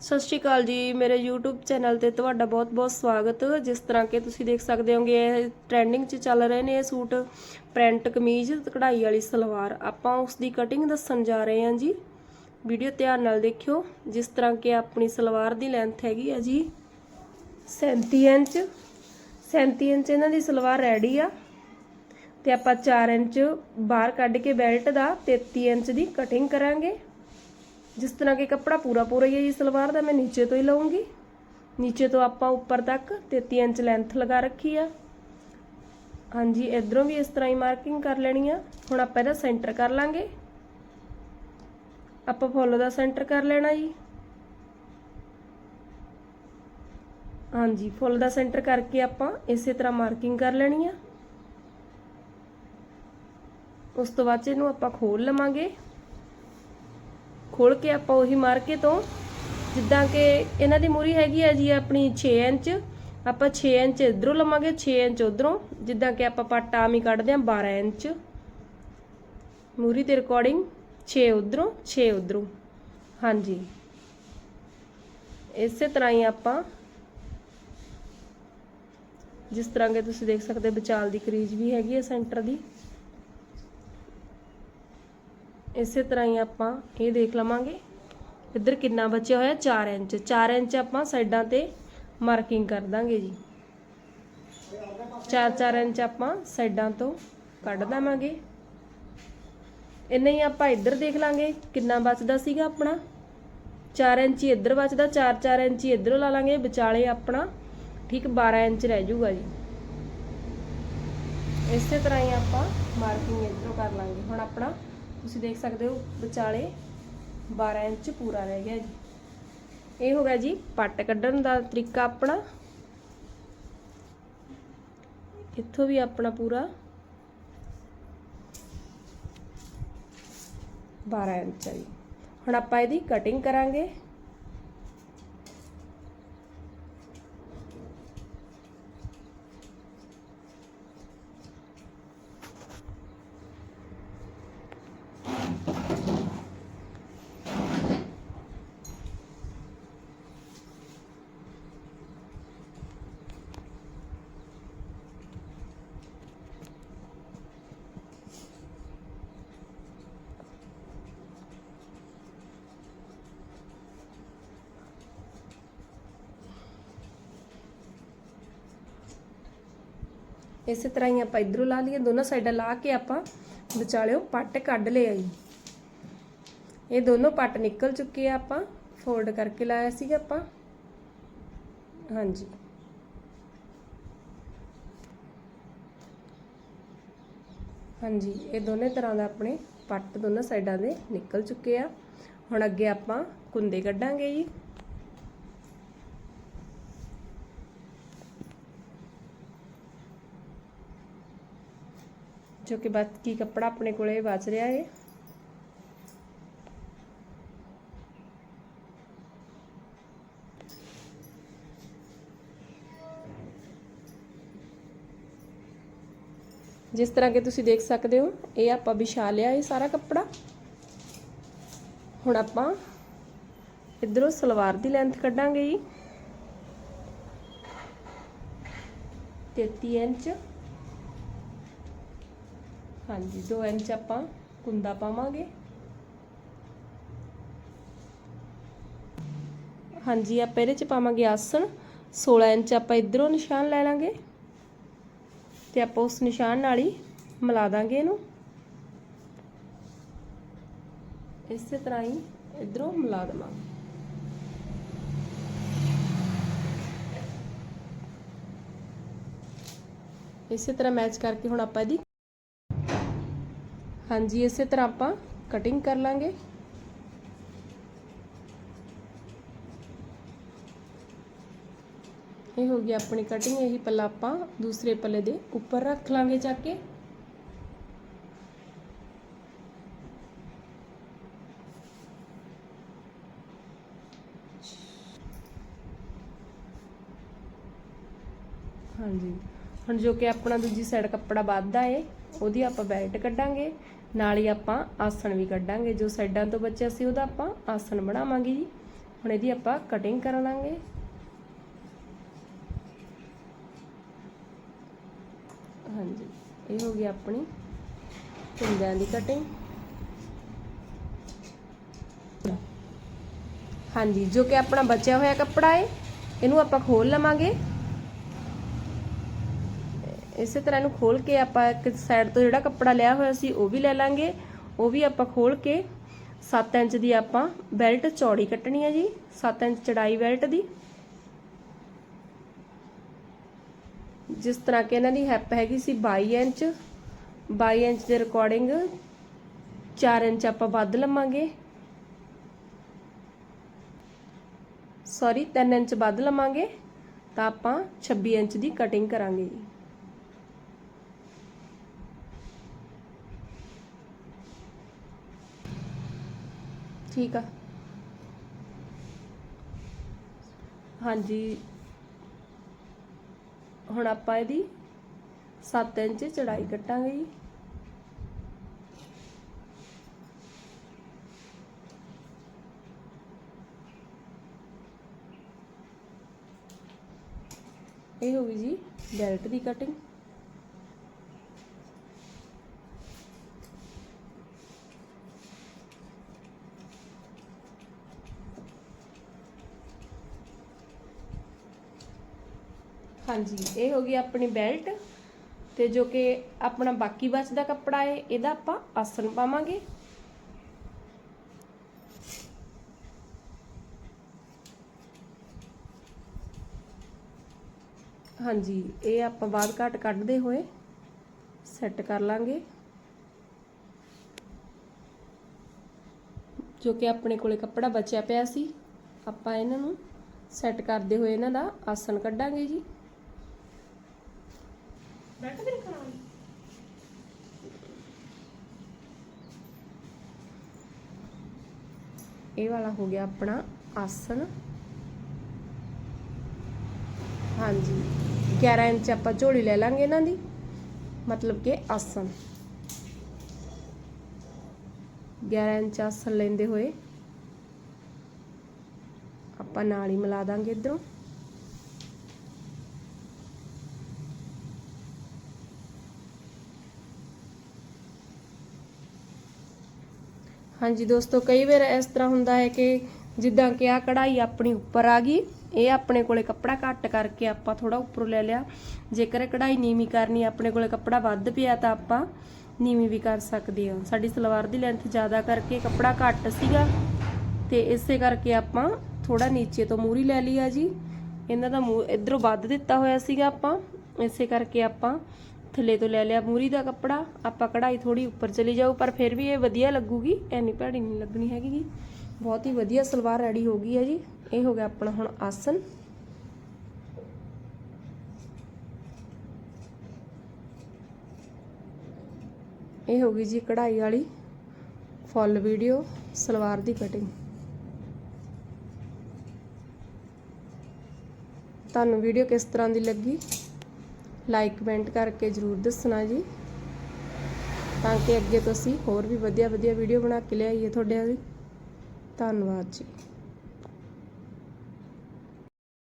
ਸਤਿ ਸ਼੍ਰੀ ਅਕਾਲ ਜੀ, ਮੇਰੇ YouTube ਚੈਨਲ ਤੇ ਤੁਹਾਡਾ ਬਹੁਤ-ਬਹੁਤ ਸਵਾਗਤ। ਜਿਸ ਤਰ੍ਹਾਂ ਕਿ ਤੁਸੀਂ ਦੇਖ ਸਕਦੇ ਹੋਗੇ, ਇਹ ਟ੍ਰੈਂਡਿੰਗ 'ਚ ਚੱਲ ਰਹੇ ਨੇ ਇਹ ਸੂਟ। ਪ੍ਰਿੰਟ ਕਮੀਜ਼, ਕਢਾਈ ਵਾਲੀ ਸਲਵਾਰ। ਆਪਾਂ ਉਸ ਦੀ ਕਟਿੰਗ ਦੱਸਣ ਜਾ ਰਹੇ ਹਾਂ ਜੀ। ਵੀਡੀਓ ਧਿਆਨ ਨਾਲ ਦੇਖਿਓ। ਜਿਸ ਤਰ੍ਹਾਂ ਕਿ ਆਪਣੀ ਸਲਵਾਰ ਦੀ ਲੈਂਥ ਹੈਗੀ ਆ ਜੀ 37 ਇੰਚ। 37 ਇੰਚ ਇਹਨਾਂ ਦੀ ਸਲਵਾਰ ਰੈਡੀ ਆ। ਤੇ ਆਪਾਂ 4 ਇੰਚ ਬਾਹਰ ਕੱਢ ਕੇ ਬੈਲਟ ਦਾ 33 ਇੰਚ ਦੀ ਕਟਿੰਗ ਕਰਾਂਗੇ। ਜਿਸ ਤਰ੍ਹਾਂ ਕਿ ਕੱਪੜਾ ਪੂਰਾ ਪੂਰਾ ਹੀ ਹੈ ਜੀ ਸਲਵਾਰ ਦਾ, ਮੈਂ ਨੀਚੇ ਤੋਂ ਹੀ ਲਵਾਂਗੀ ਨੀਚੇ ਤੋਂ ਆਪਾਂ ਉੱਪਰ ਤੱਕ 33 ਇੰਚ ਲੈਂਥ ਲਗਾ ਰੱਖੀ ਆ। ਹਾਂਜੀ, ਇਧਰੋਂ ਵੀ ਇਸ ਤਰ੍ਹਾਂ ਹੀ ਮਾਰਕਿੰਗ ਕਰ ਲੈਣੀ ਆ। ਹੁਣ ਆਪਾਂ ਇਹਦਾ ਸੈਂਟਰ ਕਰ ਲਾਂਗੇ। ਆਪਾਂ ਫੁੱਲ ਦਾ ਸੈਂਟਰ ਕਰ ਲੈਣਾ ਜੀ। ਹਾਂਜੀ ਫੁੱਲ ਦਾ ਸੈਂਟਰ ਕਰਕੇ ਆਪਾਂ ਇਸੇ ਤਰ੍ਹਾਂ ਮਾਰਕਿੰਗ ਕਰ ਲੈਣੀ ਆ। ਉਸ ਤੋਂ ਬਾਅਦ 'ਚ ਇਹਨੂੰ ਆਪਾਂ ਖੋਲ ਲਵਾਂਗੇ। ਖੋਲ ਕੇ ਆਪਾਂ ਉਹੀ ਮਾਰਕੇ ਤੋਂ ਜਿੱਦਾਂ ਕਿ ਇਹਨਾਂ ਦੀ ਮੂਰੀ ਹੈਗੀ ਆ ਜੀ ਆਪਣੀ 6 ਇੰਚ। ਆਪਾਂ 6 ਇੰਚ ਇਧਰੋਂ ਲਵਾਂਗੇ 6 ਇੰਚ ਉਧਰੋਂ। ਜਿੱਦਾਂ ਕਿ ਆਪਾਂ ਪੱਟ ਆਮ ਹੀ ਕੱਢਦੇ ਆ 12 ਇੰਚ। ਮੂਰੀ ਦੇ ਰਿਕਾਰਡਿੰਗ 6 ਉਧਰੋਂ 6 ਉਧਰੋਂ। ਹਾਂਜੀ। ਇਸੇ ਤਰ੍ਹਾਂ ਹੀ ਆਪਾਂ ਜਿਸ ਤਰ੍ਹਾਂ ਕਿ ਤੁਸੀਂ ਦੇਖ ਸਕਦੇ ਵਿਚਾਲ ਦੀ ਕਰੀਜ਼ ਵੀ ਹੈਗੀ ਹੈ ਸੈਂਟਰ ਦੀ। ਇਸੇ ਤਰ੍ਹਾਂ ਹੀ ਆਪਾਂ ਇਹ ਦੇਖ ਲਵਾਂਗੇ। ਇੱਧਰ ਕਿੰਨਾ ਬਚਿਆ ਹੋਇਆ 4 ਇੰਚ। 4 ਇੰਚ ਆਪਾਂ ਸਾਈਡਾਂ ਤੇ ਮਾਰਕਿੰਗ ਕਰ ਦਾਂਗੇ ਜੀ। 4-4 ਇੰਚ ਆਪਾਂ ਸਾਈਡਾਂ ਤੋਂ ਕੱਢ ਦੇਵਾਂਗੇ। ਇੰਨਾ ਹੀ ਆਪਾਂ ਇੱਧਰ ਦੇਖ ਲਾਂਗੇ, ਕਿੰਨਾ ਬਚਦਾ ਸੀਗਾ ਆਪਣਾ। 4 ਇੰਚ ਹੀ ਇੱਧਰ ਬਚਦਾ 4-4 ਇੰਚ ਹੀ ਇੱਧਰੋਂ ਲਾ ਲਾਂਗੇ। ਵਿਚਾਲੇ ਆਪਣਾ ਠੀਕ 12 ਇੰਚ ਰਹਿ ਜਾਊਗਾ ਜੀ। ਇਸੇ ਤਰ੍ਹਾਂ ਹੀ ਆਪਾਂ ਮਾਰਕਿੰਗ ਇੱਧਰੋਂ ਕਰ ਲਾਂਗੇ। ਹੁਣ ਆਪਣਾ ਤੁਸੀਂ ਦੇਖ ਸਕਦੇ ਹੋ ਵਿਚਾਲੇ 12 ਇੰਚ ਪੂਰਾ ਰਹਿ ਗਿਆ ਜੀ। ਇਹ ਹੋ ਗਿਆ ਜੀ ਪੱਟ ਕੱਢਣ ਦਾ ਤਰੀਕਾ ਆਪਣਾ। ਇੱਥੋਂ ਵੀ ਆਪਣਾ ਪੂਰਾ 12 ਇੰਚ ਹੈ ਜੀ। ਹੁਣ ਆਪਾਂ ਇਹਦੀ ਕਟਿੰਗ ਕਰਾਂਗੇ। ਇਸੇ ਤਰ੍ਹਾਂ ਹੀ ਆਪਾਂ ਇਧਰੋਂ ਲਾ ਲਈਏ, ਦੋਨੋਂ ਸਾਈਡਾਂ ਲਾ ਕੇ ਆਪਾਂ ਵਿਚਾਲਿਓ ਪੱਟ ਕੱਢ ਲਿਆ ਜੀ। ਇਹ ਦੋਨੋਂ ਪੱਟ ਨਿਕਲ ਚੁੱਕੇ ਆ ਆਪਾਂ ਫੋਲਡ ਕਰਕੇ ਲਾਇਆ ਸੀਗਾ ਆਪਾਂ। ਹਾਂਜੀ। ਹਾਂਜੀ, ਇਹ ਦੋਨੇ ਤਰ੍ਹਾਂ ਦਾ ਆਪਣੇ ਪੱਟ ਦੋਨਾਂ ਸਾਈਡਾਂ ਦੇ ਨਿਕਲ ਚੁੱਕੇ ਆ। ਹੁਣ ਅੱਗੇ ਆਪਾਂ ਕੁੰਦੇ ਕੱਢਾਂਗੇ ਜੀ। ਜੋ ਕਿ ਬਾਕੀ ਕੱਪੜਾ ਆਪਣੇ ਕੋਲੇ ਬਚ ਰਿਹਾ ਹੈ ਜਿਸ ਤਰ੍ਹਾਂ ਕਿ ਤੁਸੀਂ ਦੇਖ ਸਕਦੇ ਹੋ ਇਹ ਆਪਾਂ ਵਿਛਾ ਲਿਆ ਇਹ ਸਾਰਾ ਕੱਪੜਾ ਹੁਣ ਆਪਾਂ ਇਧਰੋਂ ਸਲਵਾਰ ਦੀ ਲੈਂਥ ਕੱਢਾਂਗੇ ਜੀ 33 ਇੰਚ ਹਾਂਜੀ 2 ਇੰਚ ਆਪਾਂ ਕੁੰਦਾ ਪਾਵਾਂਗੇ। ਹਾਂਜੀ, ਆਪਾਂ ਇਹਦੇ ਚ ਪਾਵਾਂਗੇ ਆਸਣ। 16 ਇੰਚ ਆਪਾਂ ਇਧਰੋਂ ਨਿਸ਼ਾਨ ਲੈ ਲਾਂਗੇ ਤੇ ਆਪਾਂ ਉਸ ਨਿਸ਼ਾਨ ਨਾਲ ਹੀ ਮਿਲਾ ਦਾਂਗੇ ਇਹਨੂੰ। ਇਸੇ ਤਰ੍ਹਾਂ ਹੀ ਇਧਰੋਂ ਮਿਲਾ ਦੇਵਾਂਗੇ। ਇਸੇ ਤਰ੍ਹਾਂ ਮੈਚ ਕਰਕੇ ਹੁਣ ਆਪਾਂ ਇਹਦੀ ਹਾਂਜੀ, ਇਸੇ ਤਰ੍ਹਾਂ ਆਪਾਂ ਕਟਿੰਗ ਕਰ ਲਾਂਗੇ। ਇਹ ਹੋ ਗਈ ਆਪਣੀ ਕਟਿੰਗ ਇਹੀ ਪੱਲਾ ਆਪਾਂ ਦੂਸਰੇ ਪੱਲੇ ਦੇ ਉੱਪਰ ਰੱਖ ਲਾਂਗੇ ਚੱਕ ਕੇ। ਹਾਂਜੀ, ਹੁਣ ਜੋ ਕਿ ਆਪਣਾ ਦੂਜੀ ਸਾਈਡ ਕੱਪੜਾ ਵੱਧਦਾ ਏ, ਉਹਦੀ ਆਪਾਂ ਬੈਲਟ ਕੱਢਾਂਗੇ। ਨਾਲ ਹੀ ਆਪਾਂ ਆਸਣ ਵੀ ਕੱਢਾਂਗੇ। ਜੋ ਸਾਈਡਾਂ ਤੋਂ ਬਚਿਆ ਸੀ, ਉਹਦਾ ਆਪਾਂ ਆਸਣ ਬਣਾਵਾਂਗੇ ਜੀ। ਹੁਣ ਇਹਦੀ ਆਪਾਂ ਕਟਿੰਗ ਕਰ ਲਾਂਗੇ। ਹਾਂਜੀ, ਇਹ ਹੋ ਗਈ ਆਪਣੀ ਕੁੰਡਿਆਂ ਦੀ ਕਟਿੰਗ ਹਾਂਜੀ, ਜੋ ਕਿ ਆਪਣਾ ਬਚਿਆ ਹੋਇਆ ਕੱਪੜਾ ਹੈ ਇਹਨੂੰ ਆਪਾਂ ਖੋਲ ਲਵਾਂਗੇ। ਇਸੇ ਤਰ੍ਹਾਂ ਇਹਨੂੰ ਖੋਲ ਕੇ ਆਪਾਂ ਇੱਕ ਸਾਈਡ ਤੋਂ ਜਿਹੜਾ ਕੱਪੜਾ ਲਿਆ ਹੋਇਆ ਸੀ, ਉਹ ਵੀ ਲੈ ਲਾਂਗੇ। ਉਹ ਵੀ ਆਪਾਂ ਖੋਲ ਕੇ 7 ਇੰਚ ਦੀ ਆਪਾਂ ਬੈਲਟ ਚੌੜੀ ਕੱਟਣੀ ਹੈ ਜੀ 7 ਇੰਚ ਚੜਾਈ ਬੈਲਟ ਦੀ। ਜਿਸ ਤਰ੍ਹਾਂ ਕਿ ਇਹਨਾਂ ਦੀ ਹੈਪ ਹੈਗੀ ਸੀ 22 ਇੰਚ। 22 ਇੰਚ ਦੇ ਰਿਕਾਰਡਿੰਗ 4 ਇੰਚ ਆਪਾਂ ਵੱਧ ਲਵਾਂਗੇ। ਸੌਰੀ 3 ਇੰਚ ਵੱਧ ਲਵਾਂਗੇ। ਤਾਂ ਆਪਾਂ 26 ਇੰਚ ਦੀ ਕਟਿੰਗ ਕਰਾਂਗੇ ਜੀ। ਠੀਕ ਆ। ਹਾਂਜੀ। ਹੁਣ ਆਪਾਂ ਇਹਦੀ 7 ਇੰਚ ਚੜਾਈ ਕੱਟਾਂਗੇ ਜੀ। ਇਹ ਹੋ ਗਈ ਜੀ ਬੈਲਟ ਦੀ ਕਟਿੰਗ ਹਾਂਜੀ, ਇਹ ਹੋ ਗਈ ਆਪਣੀ ਬੈਲਟ ਤੇ ਜੋ ਕਿ ਆਪਣਾ ਬਾਕੀ ਬਚਦਾ ਕੱਪੜਾ ਹੈ ਇਹਦਾ ਆਪਾਂ ਆਸਨ ਪਾਵਾਂਗੇ। ਹਾਂਜੀ, ਇਹ ਆਪਾਂ ਬਾਅਦ ਘੱਟ ਕੱਢਦੇ ਹੋਏ ਸੈੱਟ ਕਰ ਲਾਂਗੇ। ਜੋ ਕਿ ਆਪਣੇ ਕੋਲੇ ਕੱਪੜਾ ਬਚਿਆ ਪਿਆ ਸੀ, ਆਪਾਂ ਇਹਨਾਂ ਨੂੰ ਸੈੱਟ ਕਰਦੇ ਹੋਏ ਇਹਨਾਂ ਦਾ ਆਸਨ ਕੱਢਾਂਗੇ ਜੀ। ਬੈਠ ਵੀ ਕਰਾਂਗੇ ਇਹ ਵਾਲਾ ਹੋ ਗਿਆ ਆਪਣਾ ਆਸਨ। ਹਾਂਜੀ 11 ਇੰਚ ਆਪਾਂ ਝੋਲੀ ਲੈ ਲਾਂਗੇ ਇਹਨਾਂ ਦੀ। ਮਤਲਬ ਕਿ ਆਸਨ। 11 ਇੰਚ ਆਸਨ ਲੈਂਦੇ ਹੋਏ ਆਪਾਂ ਨਾਲ ਹੀ ਮਿਲਾ ਦਾਂਗੇ ਇਧਰੋਂ। ਹਾਂਜੀ ਦੋਸਤੋ, ਕਈ ਵਾਰ ਇਸ ਤਰ੍ਹਾਂ ਹੁੰਦਾ ਹੈ ਕਿ ਜਿੱਦਾਂ ਕਿ ਆ ਕਢਾਈ ਆਪਣੀ ਉੱਪਰ ਆ ਗਈ, ਇਹ ਆਪਣੇ ਕੋਲੇ ਕੱਪੜਾ ਘੱਟ ਕਰਕੇ ਆਪਾਂ ਥੋੜਾ ਉੱਪਰੋਂ ਲੈ ਲਿਆ। ਜੇਕਰ ਇਹ ਕਢਾਈ ਨੀਵੀਂ ਕਰਨੀ ਆਪਣੇ ਕੋਲੇ ਕੱਪੜਾ ਵੱਧ ਪਿਆ ਤਾਂ ਆਪਾਂ ਨੀਵੀਂ ਵੀ ਕਰ ਸਕਦੇ ਹਾਂ। ਸਾਡੀ ਸਲਵਾਰ ਦੀ ਲੈਂਥ ਜ਼ਿਆਦਾ ਕਰਕੇ ਕੱਪੜਾ ਘੱਟ ਸੀਗਾ, ਤੇ ਇਸੇ ਕਰਕੇ ਆਪਾਂ ਥੋੜਾ ਨੀਚੇ ਤੋਂ ਮੂਰੀ ਲੈ ਲਈ ਆ ਜੀ। ਇਹਨਾਂ ਦਾ ਮੂੰਹ ਇਧਰੋਂ ਵੱਧ ਦਿੱਤਾ ਹੋਇਆ ਸੀਗਾ ਆਪਾਂ, ਇਸੇ ਕਰਕੇ ਆਪਾਂ ਥੱਲੇ ਤੋਂ ਲੈ ਲਿਆ ਮੂਰੀ ਦਾ ਕੱਪੜਾ, ਆਪਾਂ ਕਢਾਈ ਥੋੜੀ ਉੱਪਰ ਚਲੀ ਜਾਊ, ਪਰ ਫਿਰ ਵੀ ਇਹ ਵਧੀਆ ਲੱਗੂਗੀ। ਐਨੀ ਭੈੜੀ ਨਹੀਂ ਲੱਗਣੀ ਹੈਗੀ ਜੀ। ਬਹੁਤ ਹੀ ਵਧੀਆ ਸਲਵਾਰ ਰੈਡੀ ਹੋ ਗਈ ਹੈ ਜੀ। ਇਹ ਹੋ ਗਿਆ ਆਪਣਾ ਹੁਣ ਆਸਨ। ਇਹ ਹੋ ਗਈ ਜੀ ਕਢਾਈ ਵਾਲੀ ਫੁੱਲ ਵੀਡੀਓ, ਸਲਵਾਰ ਦੀ ਕਟਿੰਗ ਤੁਹਾਨੂੰ ਵੀਡੀਓ ਕਿਸ ਤਰ੍ਹਾਂ ਦੀ ਲੱਗੀ? ਲਾਈਕ ਕਮੈਂਟ ਕਰਕੇ ਜਰੂਰ ਦੱਸਣਾ ਜੀ। ਤਾਂ ਕਿ ਅੱਗੇ ਤੋਂ ਅਸੀਂ ਹੋਰ ਵੀ ਵਧੀਆ ਵਧੀਆ ਵੀਡੀਓ ਬਣਾ ਕੇ ਲਿਆਈਏ ਤੁਹਾਡੇ ਲਈ। ਧੰਨਵਾਦ ਜੀ।